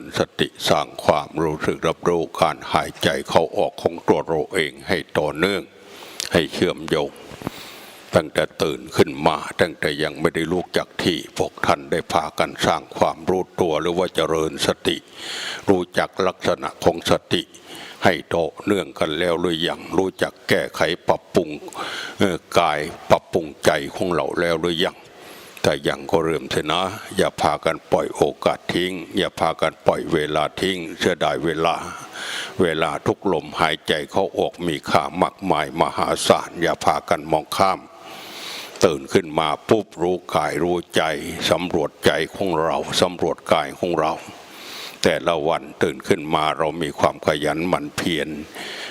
ริญสติสร้างความรู้สึกรับรู้การหายใจเข้าออกของตัวเราเองให้ต่อเนื่อง ให้เชื่อมโยงตั้งแต่ตื่นขึ้นมาตั้งแต่ยังไม่ได้ลุกจากที่พวกท่านได้พากันสร้างความรู้ตัวหรือว่าเจริญสติ รู้จักลักษณะของสติ ให้ต่อเนื่องกันแล้วหรือยังรู้จักแก้ไขปรับปรุงกายปรับปรุงใจของเราแล้วหรือยัง แต่ยังก็เริ่มเถอะนะ อย่าพากันปล่อยโอกาสทิ้ง อย่าพากันปล่อยเวลาทิ้ง เสียดายเวลา เวลาทุกลมหายใจเข้าออกมีค่ามากมายมหาศาลอย่าพากันมองข้าม ตื่นขึ้นมาปุ๊บรู้กายรู้ใจสำรวจใจของเราสำรวจกายของเรา แต่ละวันตื่นขึ้นมาเรามีความขยันหมั่นเพียร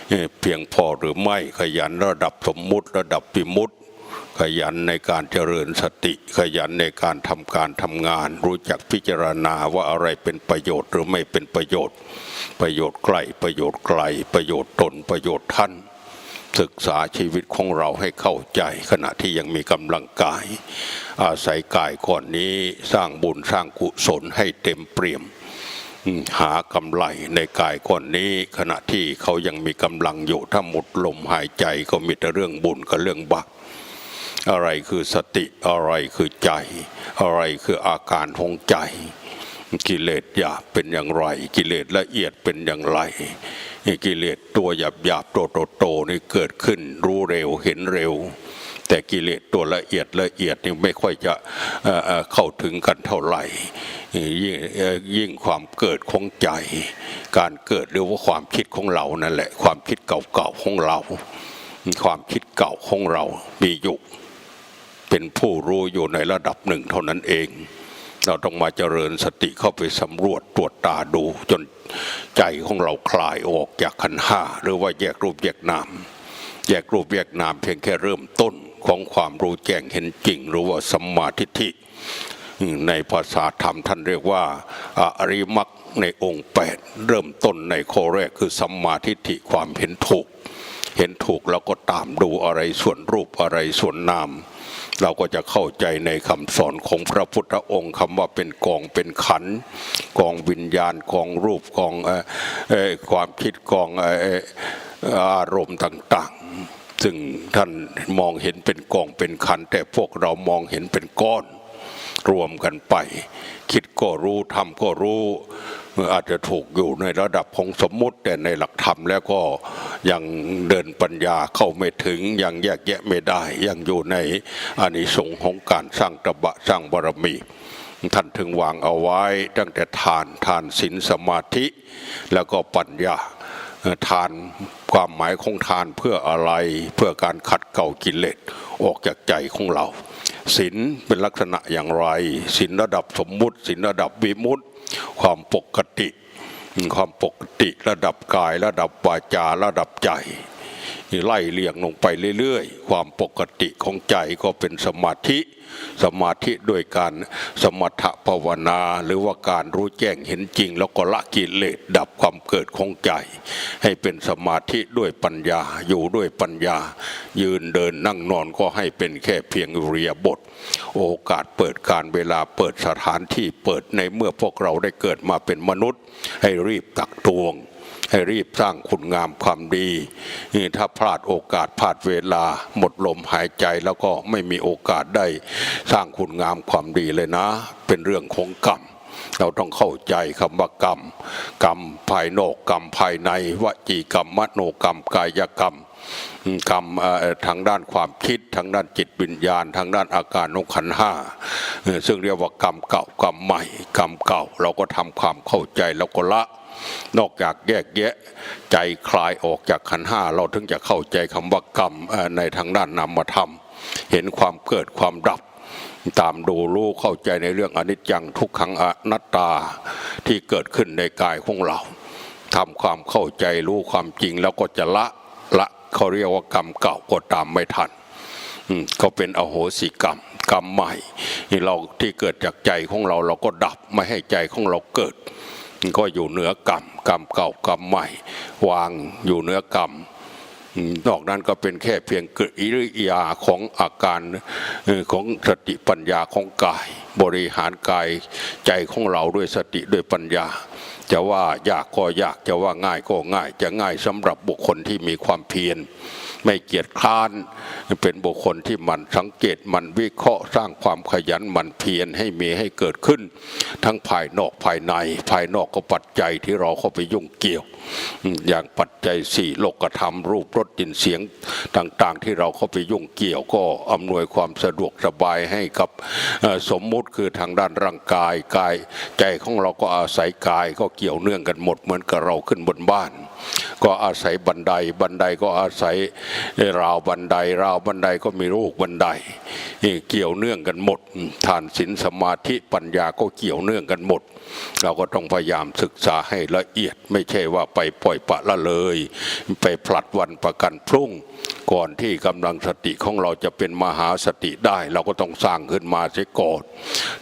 เอ่อเพียงพอหรือไม่ขยันระดับสมมุติระดับปิมุติ ขยันในการเจริญสติ ขยันในการทำการทำงาน รู้จักพิจารณาว่าอะไรเป็นประโยชน์หรือไม่เป็นประโยชน์ ประโยชน์ใกล้ประโยชน์ไกล ประโยชน์ตนประโยชน์ท่าน ศึกษาชีวิตของเราให้เข้าใจขณะที่ยังมีกำลังกาย อาศัยกายก่อนนี้สร้างบุญสร้างกุศลให้เต็มเปี่ยมหากำไรในกายก่อนนี้ขณะที่เขายังมีกำลังอยู่ถ้าหมดลมหายใจก็มีแต่เรื่องบุญกับเรื่องบาป อะไรคือสติอะไรคือใจ อะไรคืออาการของใจ กิเลสหยาบเป็นอย่างไร กิเลสละเอียดเป็นอย่างไรกิเลสตัวหยาบหยาบๆตัวโตนี่เกิดขึ้น รู้เร็วเห็นเร็ว แต่กิเลสตัวละเอียดละเอียดนี่ไม่ค่อยจะเข้าถึงกันเท่าไหร่ยิ่งยิ่งความเกิดของใจ การเกิดหรือว่าความคิดของเรานั่นแหละ ความคิดเก่าๆของเรา ความคิดเก่าของเรามีอยู่ เป็นผู้รู้อยู่ในระดับหนึ่งเท่านั้นเอง เราต้องมาเจริญสติเข้าไปสำรวจตรวจตาดูจนใจของเราคลายออกจากขันห้าหรือว่าแยกรูปแยกนามแยกรูปแยกนามเพียงแค่เริ่มต้นของความรู้แจ้งเห็นจริง หรือว่าสัมมาทิฏฐิในภาษาธรรมท่านเรียกว่าอริมักในองค์แปดเริ่มต้นในข้อแรกคือสัมมาทิฏฐิความเห็นถูก เห็นถูกแล้วก็ตามดูอะไรส่วนรูปอะไรส่วนนาม เราก็จะเข้าใจในคำสอนของพระพุทธองค์คำว่าเป็นกองเป็นขันกองวิญญาณกองรูปกองออความคิดกองออารมณ์ต่างๆ ซึ่งท่านมองเห็นเป็นกองเป็นขัน แต่พวกเรามองเห็นเป็นก้อนรวมกันไป คิดก็รู้ทำก็รู้อาจจะถูกอยู่ในระดับของสมมุติแต่ในหลักธรรมแล้วก็ ยังเดินปัญญาเข้าไม่ถึงยังแยกแยะไม่ได้ ยังอยู่ในอานิสงส์ของการสร้างตบะสร้างบารมี ท่านถึงวางเอาไว้ตั้งแต่ทานทานศีลสมาธิ แล้วก็ปัญญาทานความหมายของทานเพื่ออะไรเพื่อการขัดเกลากิเลสออกจากใจของเราศีลเป็นลักษณะอย่างไรศีลระดับสมมุติศีลระดับวิมุตติ ความปกติ ความปกติระดับกายระดับวาจาระดับใจ ไล่เลี่ยงลงไปเรื่อยๆ ความปกติของใจก็เป็นสมาธิ สมาธิด้วยการสมถภาวนา หรือว่าการรู้แจ้งเห็นจริง แล้วก็ละกิเลสดับความเกิดของใจ ให้เป็นสมาธิด้วยปัญญาอยู่ด้วยปัญญา ยืนเดินนั่งนอนก็ให้เป็นแค่เพียงเรียบท โอกาสเปิดการเวลาเปิดสถานที่เปิดในเมื่อพวกเราได้เกิดมาเป็นมนุษย์ ให้รีบตักตวง ให้รีบสร้างคุณงามความดี ถ้าพลาดโอกาสพลาดเวลาหมดลมหายใจแล้วก็ไม่มีโอกาสได้สร้างคุณงามความดีเลยนะ เป็นเรื่องของกรรมเราต้องเข้าใจคำว่ากรรม กรรมภายนอกกรรมภายในวจีกรรมมโนกรรมกายกรรมกรรมทางด้านความคิดทางด้านจิตวิญญาณ ทางด้านอาการของขันห้าซึ่งเรียกว่ากรรมเก่ากรรมใหม่ กรรมเก่าเราก็ทำความเข้าใจแล้วก็ละ นอกจากแยกแยะใจคลายออกจากขันห้าเราถึงจะเข้าใจคำว่ากรรมในทางด้านนามธรรม เห็นความเกิดความดับตามดูรู้เข้าใจในเรื่องอนิจจังทุกขังอนัตตาที่เกิดขึ้นในกายของเราทำความเข้าใจรู้ความจริงแล้วก็จะละละเขาเรียกว่ากรรมเก่าก็ตามไม่ทันก็เป็นอโหสิกรรมกรรมใหม่ที่เราที่เกิดจากใจของเราเราก็ดับไม่ให้ใจของเราเกิด ก็อยู่เหนือกรรมกรรมเก่ากรรมใหม่ วางอยู่เหนือกรรมอืมนอกนั้นก็เป็นแค่เพียงกิริยาของอาการของสติปัญญาของกาย บริหารกายใจของเราด้วยสติด้วยปัญญา จะว่ายากก็ยากจะว่าง่ายก็ง่าย จะง่ายสำหรับบุคคลที่มีความเพียร ไม่เกียจคร้าน เป็นบุคคลที่มันสังเกตมันวิเคราะห์สร้างความขยันมันเพียรให้มีให้เกิดขึ้น ทั้งภายนอกภายใน ภายนอกก็ปัจจัยที่เราเข้าไปยุ่งเกี่ยว อย่างปัจจัยสี่โลกธรรมรูปรสกลิ่นเสียงต่างๆ ที่เราเข้าไปยุ่งเกี่ยวก็อำนวยความสะดวกสบายให้กับสมมุติคือทางด้านร่างกายกาย ใจของเราก็อาศัยกายก็เกี่ยวเนื่องกันหมดเหมือนกับเราขึ้นบนบ้าน ก็อาศัยบันได บันไดก็อาศัยราวบันได ราวบันไดก็มีลูกบันได เกี่ยวเนื่องกันหมดทานศีลสมาธิปัญญาก็เกี่ยวเนื่องกันหมด เราก็ต้องพยายามศึกษาให้ละเอียด ไม่ใช่ว่าไปปล่อยปละละเลย ไปผลัดวันประกันพรุ่ง ก่อนที่กำลังสติของเราจะเป็นมหาสติได้ เราก็ต้องสร้างขึ้นมาเสียก่อน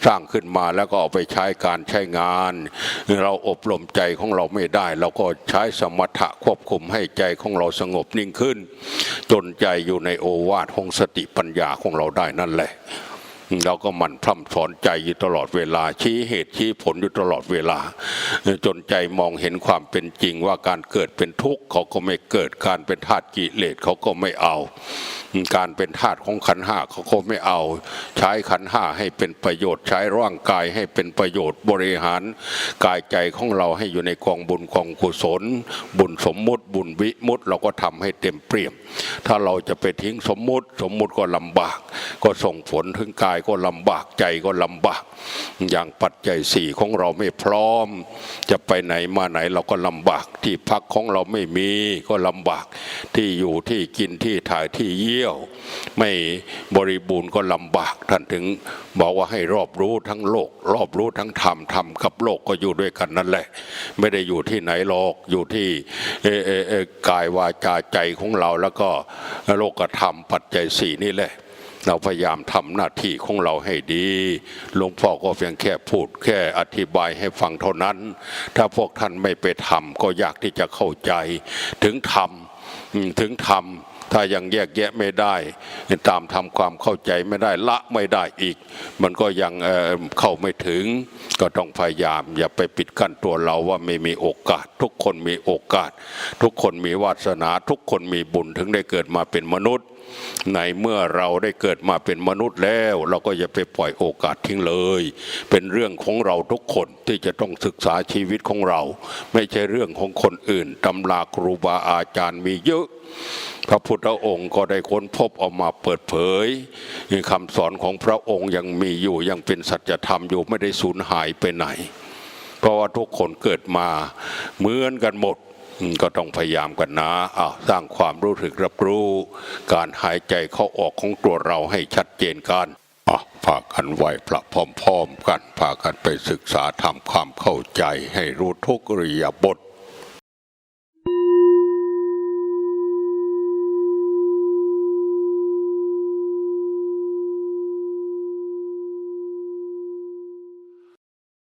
สร้างขึ้นมาแล้วก็เอาไปใช้การใช้งาน เราอบรมใจของเราไม่ได้ เราก็ใช้สมถะควบคุมให้ใจของเราสงบนิ่งขึ้น จนใจอยู่ในโอวาทของสติปัญญาของเราได้นั่นแหละ เราก็มันพร่ำสอนใจอยู่ตลอดเวลา ชี้เหตุชี้ผลอยู่ตลอดเวลา จนใจมองเห็นความเป็นจริงว่าการเกิดเป็นทุกข์เขาก็ไม่เกิดการเป็นธาตุกิเลสเขาก็ไม่เอา การเป็นธาตุของขันห้าเขาก็ไม่เอา ใช้ขันห้าให้เป็นประโยชน์ ใช้ร่างกายให้เป็นประโยชน์บริหาร กายใจของเราให้อยู่ในกองบุญกองกุศล บุญสมมุติบุญวิมุติเราก็ทำให้เต็มเปี่ยม ถ้าเราจะไปทิ้งสมมุติสมมุติก็ลำบาก ก็ส่งผลถึงกายก็ลำบากใจก็ลำบาก อย่างปัจจัยสี่ของเราไม่พร้อม จะไปไหนมาไหนเราก็ลำบากที่พักของเราไม่มีก็ลำบากที่อยู่ที่กินที่ถ่ายที่เยี่ยว ไม่บริบูรณ์ก็ลำบากท่านถึงบอกว่าให้รอบรู้ทั้งโลก รอบรู้ทั้งธรรมธรรมกับโลกก็อยู่ด้วยกันนั่นแหละ ไม่ได้อยู่ที่ไหนหรอกอยู่ที่กายวาจาใจของเราแล้วก็โลกธรรมปัจจัยสี่นี่แหละ เราพยายามทำหน้าที่ของเราให้ดีหลวงพ่อก็เพียงแค่พูดแค่อธิบายให้ฟังเท่านั้น ถ้าพวกท่านไม่ไปทำก็ยากที่จะเข้าใจ ถึงทำถึงทำถ้ายังแยกแยะไม่ได้ตามทำความเข้าใจไม่ได้ละไม่ได้อีก มันก็ยังเเข้าไม่ถึง ก็ต้องพยายาม อย่าไปปิดกั้นตัวเราว่าไม่มีโอกาส ทุกคนมีโอกาส ทุกคนมีวาสนา ทุกคนมีบุญถึงได้เกิดมาเป็นมนุษย์ ในเมื่อเราได้เกิดมาเป็นมนุษย์แล้ว เราก็อย่าไปปล่อยโอกาสทิ้งเลย เป็นเรื่องของเราทุกคนที่จะต้องศึกษาชีวิตของเรา ไม่ใช่เรื่องของคนอื่นตำราครูบาอาจารย์มีเยอะพระพุทธองค์ก็ได้ค้นพบออกมาเปิดเผยคำสอนของพระองค์ยังมีอยู่ยังเป็นสัจธรรมอยู่ไม่ได้สูญหายไปไหน เพราะว่าทุกคนเกิดมาเหมือนกันหมด ก็ต้องพยายามกันนะอ้าวสร้างความรู้สึกรับรู้ การหายใจเข้าออกของตัวเราให้ชัดเจนกันอะพากันไหวพระพร้อมๆกันพากันไปศึกษาทำความเข้าใจให้รู้ทุกริยบท